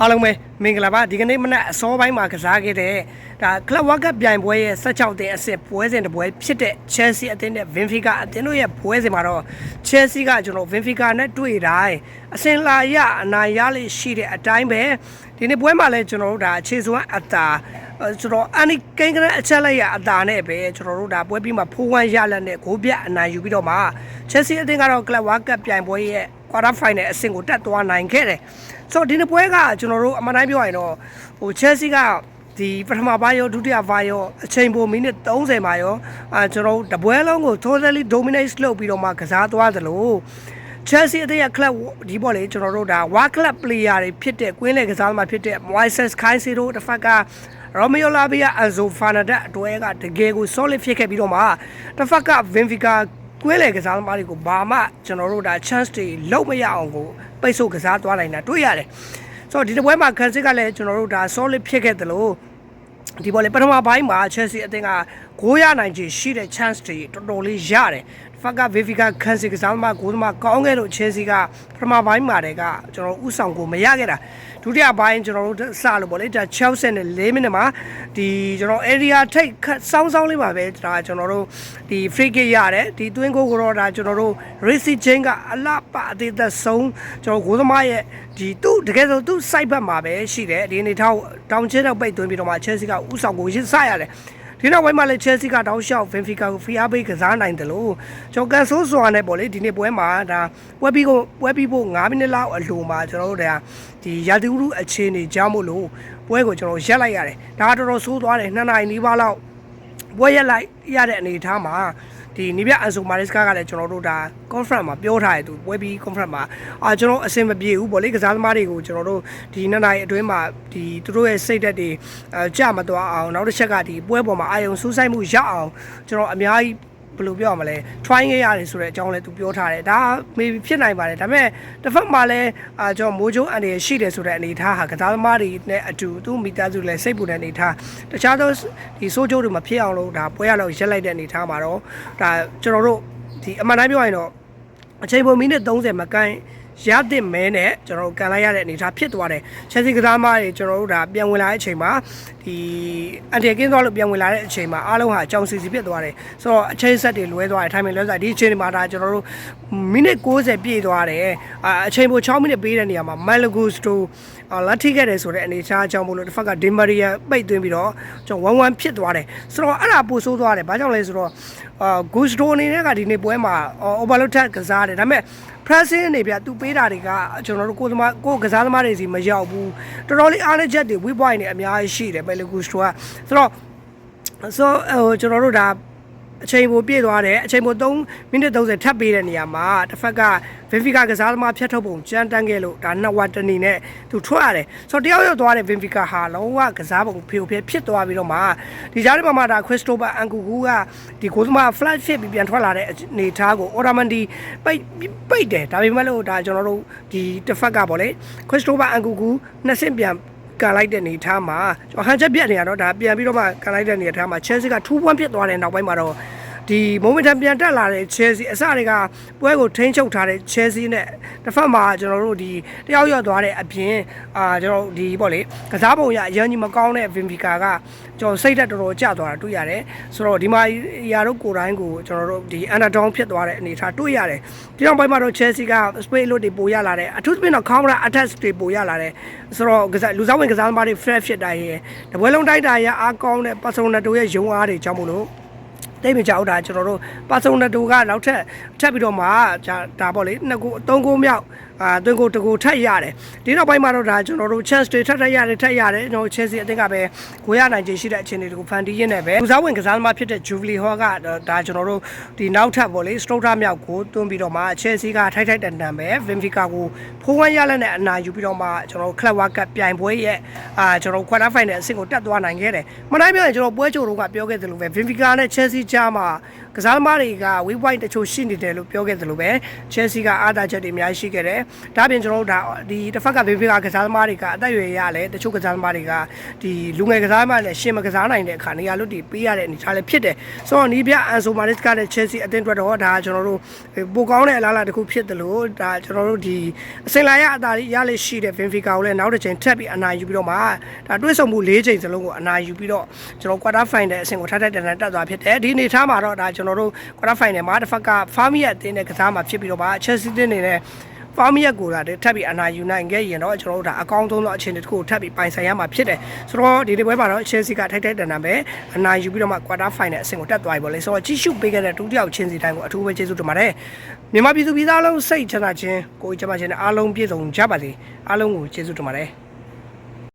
အားလုံးပဲမင်္ဂလာပါဒီကနေ့မနက်အစောပိုင်းမှာကစားခဲ့တဲ့ဒါကလပ်ဝါကပ်ပြိုင်ပွဲရဲ့16တင်အဆင့်ပွဲစဉ်တစ်ပွဲဖြစ်တဲ့ Chelsea အသင်းနဲ့ Benfica အသင်းတို့ရဲ့ပွဲစဉ်မှာတော့ Chelsea ကကျွန်တော် Benfica နဲ့တွေ့တိုင်းအဆင်လာရအနိုင်ရလိရှိတဲ့အတိုင်းပဲဒီနေ့ပွဲမှာလည်းကျွန်တော်တို့ဒါအခြေစွမ်းအတာအဲကျွန်တော်အန်နီကိန်းကရန်အချက်လိုက်ရအတာနဲ့ပဲကျွန်တော်တို့ဒါပွဲပြီးမှဖိုးဝမ်းရလက်နဲ့ဂိုးပြတ်အနိုင်ယူပြီးတော့မှ Chelsea အသင်းကတော့ကလပ်ဝါကပ်ပြိုင်ပွဲရဲ့ quarter final အဆင့်ကိုတက်သွားနိုင်ခဲ့တယ်။ ဆိုတော့ဒီနေ့ပွဲကကျွန်တော်တို့အမှန်တိုင်းပြောရရင်တော့ဟို Chelsea ကဒီပထမပိုင်းရောဒုတိယပိုင်းရောအချိန်ပိုမိနစ်30မှာရောအာကျွန်တော်တို့တပွဲလုံးကို totally dominate လုပ်ပြီးတော့မှကစားသွားသလို Chelsea အသင်းရဲ့ club ဒီပေါ့လေကျွန်တော်တို့ဒါ World Club player တွေဖြစ်တဲ့ကွင်းလေကစားသမားဖြစ်တဲ့ Moises Caicedo တစ်ဖက်က Romeo Lavia Enzo Fernandez အတွဲကတကယ်ကို solid ဖြစ်ခဲ့ပြီးတော့မှတစ်ဖက်က Benfica ကွင်းလေကစားသမားတွေကိုဘာမှကျွန်တော်တို့ဒါ chance တွေလုံးမရအောင်ကို ပိတ်ဆို့ကစားသွားနိုင်တာတွေ့ရတယ်ဆိုတော့ဒီတစ်ပွဲမှာကန်စစ်ကလည်းကျွန်တော်တို့ဒါ solid ဖြစ်ခဲ့တယ်လို့ဒီပေါ်လေပထမပိုင်းမှာ Chelsea အသင်းကဂိုးရနိုင်ချေရှိတဲ့ chance တွေတော်တော်လေးရတယ် ဖက်က Vivica ခန်းစီကစားသမားဂိုးသမားကောင်းခဲ့လို့ Chelsea ကပထမပိုင်းမှာတည်းကကျွန်တော်ဥဆောင်ကိုမရခဲ့တာဒုတိယပိုင်းကျွန်တော်တို့စလို့ပေါ့လေဒါ60နဲ့4မိနစ်မှာဒီကျွန်တော် area ထိတ်ခတ်စောင်းစောင်းလေးပါပဲဒါကျွန်တော်တို့ဒီ free kick ရတယ်ဒီ twin goal ကိုတော့ဒါကျွန်တော်တို့ Racy Chain ကအလှပအသေးသက်ဆုံးကျွန်တော်ဂိုးသမားရဲ့ဒီသူ့တကယ်ဆိုသူ့ side ဘက်မှာပဲရှိတယ်ဒီအနေထားတောင်ချင်းတော့ပိတ်သွင်းပြီးတော့မှ Chelsea ကဥဆောင်ကိုရစ်စရတယ် ဒီနောက်ပိုင်းမှာလည်း Chelsea ကတောက်လျှောက် Benfica ကိုဖီအားပေးကစားနိုင်တယ်လို့ကျွန်တော်ကန်ဆိုးစွာနဲ့ပေါ့လေဒီနေ့ပွဲမှာဒါပွဲပြီးကိုပွဲပြီးဖို့9မိနစ်လောက်အလိုမှာကျွန်တော်တို့ဒါဒီရာသီဥတုအခြေအနေကြောင်းမို့လို့ပွဲကိုကျွန်တော်ရက်လိုက်ရတယ်ဒါကတော်တော်ဆိုးသွားတယ်2နာရီနီးပါးလောက်ပွဲရက်လိုက်ရတဲ့အနေအထားမှာ ဒီနိဗျအန်ဆိုမာရစ်ကာကလည်းကျွန်တော်တို့ဒါ conference မှာပြောထားတယ်သူပွဲပြီး conference မှာအာကျွန်တော်အဆင်မပြေဘူးပေါ့လေကစားသမားတွေကိုကျွန်တော်တို့ဒီနှစ်နိုင်အတွင်းမှာဒီသူတို့ရဲ့စိတ်ဓာတ်တွေအဲကြမသွားအောင်နောက်တစ်ချက်ကဒီပွဲပေါ်မှာအာယုံစူးစိုက်မှုရအောင်ကျွန်တော်အများကြီး ဘယ်လိုပြောရမလဲ try ခဲ့ရတယ်ဆိုတဲ့အကြောင်းလည်းသူပြောထားတယ်ဒါ maybe ဖြစ်နိုင်ပါတယ်ဒါပေမဲ့တစ်ဖက်မှာလည်းအာကျွန်တော်မိုးချိုးအန်ရရှိတယ်ဆိုတဲ့အနေအထားဟာကစားသမားတွေနဲ့အတူသူ့မိသားစုလည်းစိတ်ပူတဲ့အနေအထားတခြားသောဒီဆိုးချိုးတွေမဖြစ်အောင်လို့ဒါပွဲရလောက်ရက်လိုက်တဲ့အနေအထားမှာတော့ဒါကျွန်တော်တို့ဒီအမှန်တိုင်းပြောရရင်တော့အချိန်ပုံမိနစ်30မကိုင်း ရတဲ့မဲနဲ့ကျွန်တော်တို့ကန်လိုက်ရတဲ့အနေအထားဖြစ်သွားတယ်။ Chelsea ကစားသမားတွေကျွန်တော်တို့ဒါပြန်ဝင်လာတဲ့အချိန်မှာဒီအန်တီကင်းသွားလို့ပြန်ဝင်လာတဲ့အချိန်မှာအားလုံးဟာအကြောင်းစီစီဖြစ်သွားတယ်။ဆိုတော့အချိန်ဆက်တွေလွဲသွားတယ်။ timing လွဲသွားတယ်ဒီအချိန်မှာဒါကျွန်တော်တို့မိနစ်60ပြည့်သွားတယ်။အာအချိန်ပို6မိနစ်ပေးတဲ့နေရာမှာ Malagusto လ က်ထိခဲ့တယ်ဆိုတဲ့အနေအထားအကြောင်းမို့လို့တစ်ဖက်က Di Maria ပိတ်သွင်းပြီးတော့ကျွန်တော်1-1ဖြစ်သွားတယ်။ဆိုတော့အဲ့ဒါပိုဆိုးသွားတယ်။ဘာကြောင့်လဲဆိုတော့အာ Gusto အနေနဲ့ကဒီနေ့ပွဲမှာ overload ထက်ကစားတယ်။ဒါပေမဲ့ pressing အနေပြသူပေးတာတွေကကျွန်တော်တို့ကိုသမားကိုကစားသမားတွေစီမရောက်ဘူးတော်တော်လေးအားလည်းချက်တွေ weak point တွေအများကြီးရှိတယ်ပဲလေကူစတိုကဆိုတော့ဆိုဟိုကျွန်တော်တို့ဒါ အချိန်ပိုပြည့်သွားတယ်အချိန်ပို3မိနစ်30ထပ်ပေးတဲ့နေရာမှာတစ်ဖက်က Benfica ကစားသမားဖြတ်ထုတ်ပုံကြမ်းတမ်းခဲ့လို့ဒါနှစ်ဝတ်တနေနဲ့သူထွက်ရတယ်ဆိုတော့တယောက်ယောက်သွားတဲ့ Benfica ဟာလုံးဝကစားပုံဖေဖျက်ဖြစ်သွားပြီးတော့မှဒီကြားထဲမှာမှဒါ Christopher Ankuku ကဒီကိုသမား flat fit ပြီးပြန်ထွက်လာတဲ့အနေထားကို Ormandi ပိတ်ပိတ်တယ်ဒါပေမဲ့လို့ဒါကျွန်တော်တို့ဒီတစ်ဖက်ကပေါ့လေ Christopher Ankuku နှစ်ဆင့်ပြန် ကန်လိုက်တဲ့နေထားမှာကျွန်တော်ဟန်ချက်ပြက်နေရတော့ဒါပြန်ပြီးတော့မှကန်လိုက်တဲ့နေထားမှာ Chelsea ကထူးပွန်းဖြစ်သွားတဲ့နောက်ပိုင်းမှာတော့ ဒီ momentum ပြန်တက်လာတဲ့ Chelsea အစတွေကပွဲကိုထိန်းချုပ်ထားတဲ့ Chelsea နဲ့တစ်ဖက်မှာကျွန်တော်တို့ဒီတယောက်ယောက်သွားတဲ့အပြင်အာကျွန်တော်ဒီပေါ့လေကစားပုံရအရင်ကြီးမကောင်းတဲ့ Benfica ကကျွန်တော်စိတ်ဓာတ်တော်တော်ကျသွားတာတွေ့ရတယ်ဆိုတော့ဒီမှာရာတို့ကိုယ်တိုင်းကိုကျွန်တော်တို့ဒီ underdown ဖြစ်သွားတဲ့အနေအထားတွေ့ရတယ်ဒီနောက်ပိုင်းမှာတော့ Chelsea က space လို့တွေပိုရလာတယ်အထူးသဖြင့်တော့ counter attack တွေပိုရလာတယ်ဆိုတော့ကစားလူစားဝင်ကစားသမားတွေ fresh ဖြစ်တိုင်းရဲ့တပွဲလုံးတိုက်တာရအားကောင်းတဲ့ personal တို့ရဲ့ရုံအားတွေကြောင့်မို့လို့ တိတ်မကြောက်တာကျွန်တော်တို့ပါဆုံနတူကနောက်ထပ်ထပ်ပြီးတော့မှဒါပေါ့လေနှစ်ကိုသုံးကိုမြောက် အာသွင်းကိုတကိုထပ်ရတယ်ဒီနောက်ပိုင်းမှာတော့ဒါကျွန်တော်တို့ chance တွေထပ်ထပ်ရတယ်ထပ်ရတယ်ကျွန်တော် Chelsea အသင်းကပဲကိုရနိုင်ခြင်းရှိတဲ့အခြေအနေတွေကိုဖန်တီးရင်းနဲ့ပဲလူစားဝင်ကစားသမားဖြစ်တဲ့ Jubilee Hall ကဒါကျွန်တော်တို့ဒီနောက်ထပ်ပေါ့လေ stroke မြောက်ကိုသွင်းပြီးတော့မှ Chelsea ကထိုက်ထိုက်တန်တန်ပဲ Benfica ကိုဖိုးဝမ်းရလက်နဲ့အနာယူပြီးတော့မှကျွန်တော်တို့ Club World Cup ပြိုင်ပွဲရဲ့အာကျွန်တော် quarter final အဆင့်ကိုတက်သွားနိုင်ခဲ့တယ်မနိုင်ပြန်ကျွန်တော်ပွဲချိုတော့ကပြောခဲ့သလိုပဲ Benfica နဲ့ Chelsea ကြားမှာကစားသမားတွေက weak point တချို့ရှိနေတယ်လို့ပြောခဲ့သလိုပဲ Chelsea ကအားသာချက်တွေအများကြီးရှိခဲ့တယ်ဒါပြင်ကျွန်တော်တို့ဒါဒီတစ်ဖက်က Benfica ကစားသမားတွေကအသက်အရွယ်ရလဲတချို့ကစားသမားတွေကဒီလူငယ်ကစားသမားနဲ့ရှင်မကစားနိုင်တဲ့အခါနေရာလွတ်တွေပေးရတဲ့အနေအထားလည်းဖြစ်တယ်ဆိုတော့နီးပြအန်ဆိုမာရစ်ကတဲ့ Chelsea အသင်းအတွက်တော့ဒါကျွန်တော်တို့ပိုကောင်းတဲ့အလားအလာတစ်ခုဖြစ်တယ်လို့ဒါကျွန်တော်တို့ဒီအစင်လာရအသာလေးရလေရှိတဲ့ Benfica ကိုလည်းနောက်တစ်ချိန်ထပ်ပြီးအနိုင်ယူပြီးတော့မှဒါတွဲဆုံမှု၄ချိန်စလုံးကိုအနိုင်ယူပြီးတော့ကျွန်တော် quarter final အဆင့်ကိုထပ်ထပ်တန်တန်တက်သွားဖြစ်တယ်ဒီအနေအထားမှာတော့ဒါကျွန်တော်တို့ quarter final မှာတစ်ဖက်က Farmia အသင်းနဲ့ကစားမှာဖြစ်ပြီးတော့မှ Chelsea အသင်းနေနဲ့ဖောင်မီရက်ကိုလာတဲ့ထပ်ပြီးအနာယူနိုင်ခဲ့ရင်တော့ကျွန်တော်တို့ဒါအကောင်းဆုံးသောအခြေအနေတစ်ခုကိုထပ်ပြီးပိုင်ဆိုင်ရမှာဖြစ်တယ်ဆိုတော့ဒီဒီပွဲမှာတော့ Chelsea ကထိုက်ထိုက်တန်တန်ပဲအနာယူပြီးတော့မှ quarter final အဆင့်ကိုတက်သွားပြီပေါ့လေဆိုတော့ကြီးစုပေးခဲ့တဲ့ဒုတိယချင်းစီတိုင်းကိုအထူးပဲကျေးဇူးတင်ပါတယ်မြန်မာပြည်သူပြည်သားလုံးစိတ်ချမ်းသာခြင်းကိုယ်ကျမခြင်းနဲ့အားလုံးပြည့်စုံကြပါစေအားလုံးကိုကျေးဇူးတင်ပါတယ်